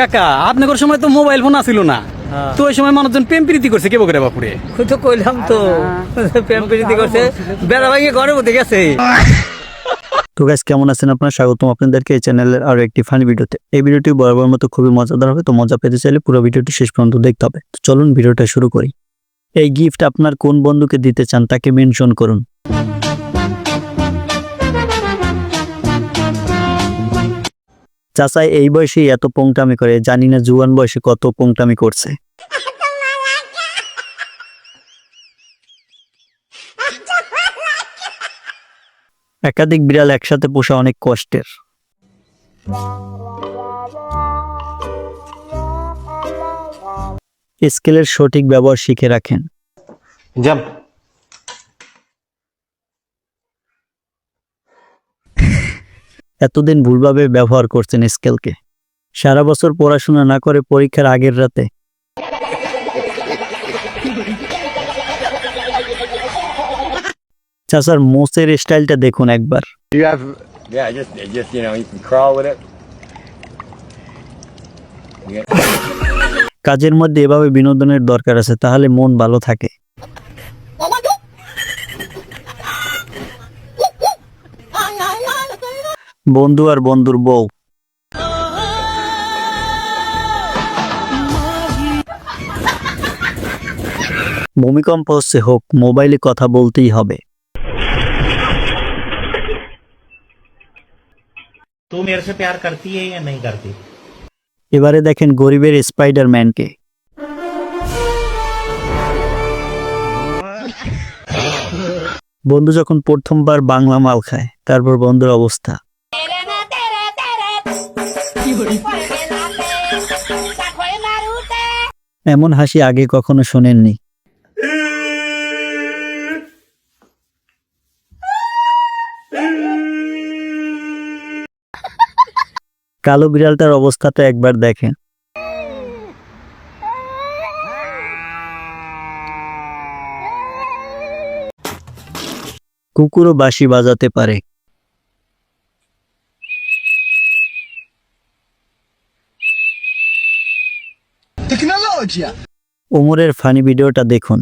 কাকা আপনার সময় তো মোবাইল ফোন আসিল না। হ্যাঁ। তো ওই সময় মানুষজন প্রেম প্রীতি করছে কেবো করে বাপুরে? তো কইলাম তো প্রেম প্রীতি করছে। বেড়া ভাঙিয়ে ঘরের মধ্যে গেছে। তো গাইস কেমন আছেন আপনারা? স্বাগতম আপনাদেরকে এই চ্যানেলের আরও একটি ফানি ভিডিওতে। এই ভিডিওটি বরাবর মতো খুবই মজাদার হবে তো মজা পেতে চাইলে পুরো ভিডিওটি শেষ পর্যন্ত দেখতে হবে। তো চলুন ভিডিওটা শুরু করি। এই গিফট আপনার কোন বন্ধুকে দিতে চান তাকে মেনশন করুন। চাচাই এই বয়সে এত পোংটামি করে, জানি না জুয়ান বয়সে কত পোংটামি করছে। একাধিক বিড়াল একসাথে পোষা অনেক কষ্টের। স্কেলের সঠিক ব্যবহার শিখে রাখেন। এতদিন ভুলভাবে ব্যবহার করছেন স্কেলকে। সারা বছর পড়াশোনা না করে পরীক্ষার আগের রাতে। চাচার মোচের স্টাইলটা দেখুন একবার। কাজের মধ্যে এভাবে বিনোদনের দরকার আছে তাহলে মন ভালো থাকে। বন্ধু আর বন্ধুর বউ ভূমিকম্প হচ্ছে হোক মোবাইলে কথা বলতেই হবে तू मेरे से प्यार करती है या नहीं करती এবারে দেখেন গরিবের স্পাইডারম্যানকে বন্ধু যখন প্রথমবার বাংলা মাল খায় তারপর বন্ধুর অবস্থা এমন হাসি আগে কখনো শোনেননি। কালো বিড়ালটার অবস্থাটা একবার দেখেন। কুকুরও বাঁশি বাজাতে পারে। ওমরের ফানি ভিডিওটা দেখুন।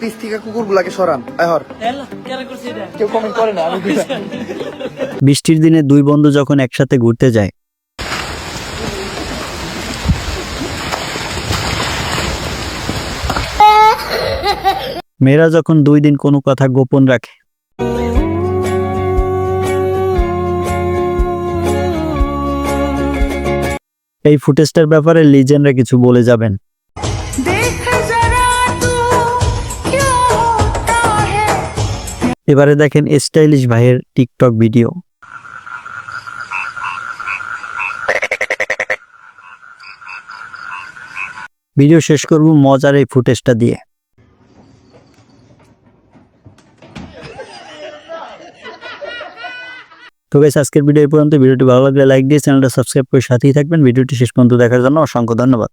পিস থেকে কুকুরগুলাকে সরান আহর কেউ কমেন্ট করে না আমি বৃষ্টির দিনে দুই বন্ধু যখন একসাথে ঘুরতে যায়। মেয়েরা যখন দুই দিন কোনো কথা গোপন রাখে। এই ফুটেজটার ব্যাপারে লিজেন্ডরা কিছু বলে যাবেন। এবারে দেখেন স্টাইলিশ ভাইয়ের টিকটক ভিডিও। ভিডিও শেষ করব মজার এই ফুটেজটা দিয়ে। তো গাইস আজকের ভিডিও পর্যন্ত। ভিডিওটি ভালো লাগলে লাইক দিয়ে চ্যানেলটা সাবস্ক্রাইব করে সাথেই থাকবেন। ভিডিওটি শেষ পর্যন্ত দেখার জন্য অসংখ্য ধন্যবাদ।